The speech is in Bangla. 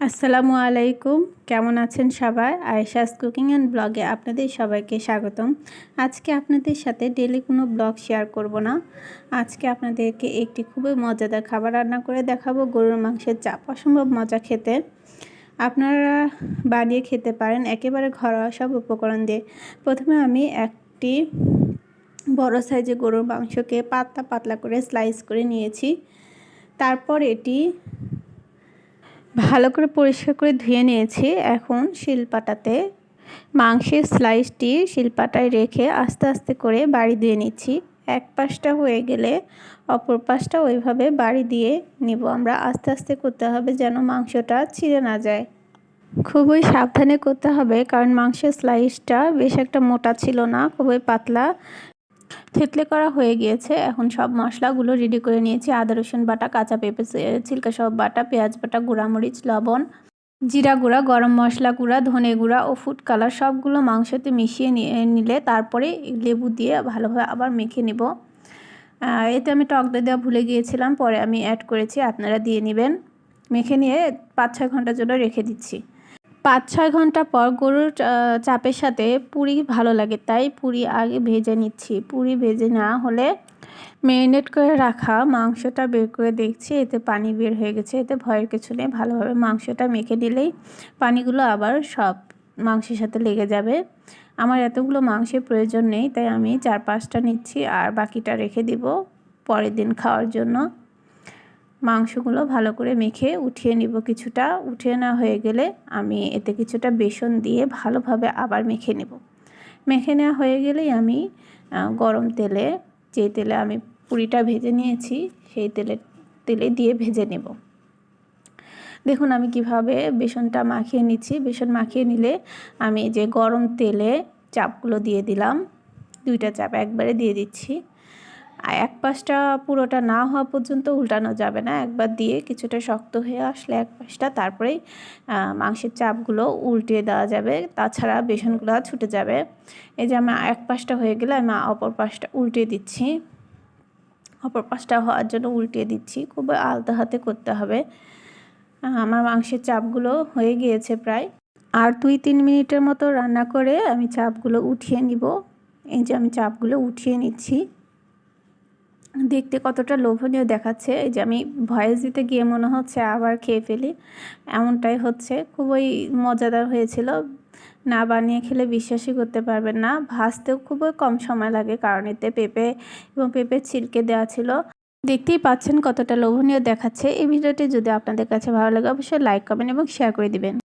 আসসালামু আলাইকুম। কেমন আছেন সবাই? আয়েশাস কুকিং অ্যান্ড ব্লগে আপনাদের সবাইকে স্বাগতম। আজকে আপনাদের সাথে ডেলি কোনো ব্লগ শেয়ার করব না। আজকে আপনাদেরকে একটি খুবই মজাদার খাবার রান্না করে দেখাবো। গরুর মাংসের চাপ, অসম্ভব মজা খেতে। আপনারা বানিয়ে খেতে পারেন, একেবারে ঘরোয়া সব উপকরণ দিয়ে। প্রথমে আমি একটি বড় সাইজে গরুর মাংসকে পাতলা পাতলা করে স্লাইস করে নিয়েছি। তারপর এটি ভালো করে পরিষ্কার করে ধুয়ে নিয়েছি। এখন শিলপাটাতে মাংসের স্লাইসটি শিলপাটায় রেখে আস্তে আস্তে করে বাড়ি দিয়ে নিচ্ছি। এক পাশটা হয়ে গেলে অপর পাশটা ওইভাবে বাড়ি দিয়ে নিব। আমরা আস্তে আস্তে করতে হবে যেন মাংসটা ছিঁড়ে না যায়। খুবই সাবধানে করতে হবে কারণ মাংসের স্লাইসটা বেশ একটা মোটা ছিল না, খুবই পাতলা। থেতলে করা হয়ে গিয়েছে। এখন সব মশলাগুলো রেডি করে নিয়েছি। আদা, রসুন বাটা, কাঁচা পেঁপে চিলকা সব বাটা, পেঁয়াজ বাটা, গুঁড়ামরিচ, লবণ, জিরা গুঁড়া, গরম মশলা গুঁড়া, ধনে গুঁড়া ও ফুড কালার সবগুলো মাংসতে মিশিয়ে নিলে তারপরে লেবু দিয়ে ভালোভাবে আবার মেখে নেব। এতে আমি টক দেওয়া ভুলে গিয়েছিলাম। পরে আমি অ্যাড করেছি। আপনারা দিয়ে নেবেন। মেখে নিয়ে পাঁচ ছয় ঘণ্টার জন্য রেখে দিচ্ছি। পাঁচ ছয় ঘণ্টা পর গরুর চাপের সাথে পুরি ভালো লাগে, তাই পুরি আগে ভেজে নিচ্ছি। পুরি ভেজে না হলে ম্যারিনেট করে রাখা মাংসটা বের করে দেখছি, এতে পানি বের হয়ে গেছে, এতে ভয়ের কিছু নেই। ভালোভাবে মাংসটা মেখে দিলেই পানিগুলো আবার সব মাংসের সাথে লেগে যাবে। আমার এতগুলো মাংসের প্রয়োজন নেই, তাই আমি চার পাঁচটা নিচ্ছি আর বাকিটা রেখে দিব পরের দিন খাওয়ার জন্য। মাংসগুলো ভালো করে মেখে উঠিয়ে নিব কিছুটা। উঠিয়ে না হয়ে গেলে আমি এতে কিছুটা বেসন দিয়ে ভালোভাবে আবার মেখে নেব। মেখে নেওয়া হয়ে গেলেই আমি গরম তেলে, যে তেলে আমি পুরিটা ভেজে নিয়েছি, সেই তেলে তেলে দিয়ে ভেজে নেব। দেখুন আমি কীভাবে বেসনটা মাখিয়ে নিচ্ছি। বেসন মাখিয়ে নিলে আমি যে গরম তেলে চাপগুলো দিয়ে দিলাম, দুইটা চাপ একবারে দিয়ে দিচ্ছি। এক পাশটা পুরোটা না হওয়া পর্যন্ত উল্টানো যাবে না। একবার দিয়ে কিছুটা শক্ত হয়ে আসলে এক পাশটা, তারপরেই মাংসের চাপগুলো উল্টিয়ে দেওয়া যাবে। তাছাড়া বেসনগুলো ছুটে যাবে। এই যে আমি এক পাশটা হয়ে গেলে আমি অপর পাশটা উল্টিয়ে দিচ্ছি। অপর পাশটা হওয়ার জন্য উল্টিয়ে দিচ্ছি। খুব আলতো হাতে করতে হবে। আমার মাংসের চাপগুলো হয়ে গিয়েছে প্রায়। আর দুই তিন মিনিটের মতো রান্না করে আমি চাপগুলো উঠিয়ে নিব। এই যে আমি চাপগুলো উঠিয়ে নিচ্ছি। দেখতে কতটা লোভনীয় দেখাচ্ছে, এই যে আমি ভয়েস দিতে গিয়ে মনে হচ্ছে আবার খেয়ে ফেলি। এমনটাই হচ্ছে, খুবই মজাদার হয়েছিল। না বানিয়ে খেলে বিশ্বাসই করতে পারবেন না, ভাজতেও খুবই কম সময় লাগে কারণ এতে পেঁপে এবং পেঁপে ছিলকে দেওয়া ছিল। দেখতেই পাচ্ছেন কতটা লোভনীয় দেখাচ্ছে। এই ভিডিওটি যদি আপনাদের কাছে ভালো লাগে, অবশ্যই লাইক করবেন এবং শেয়ার করে দিবেন।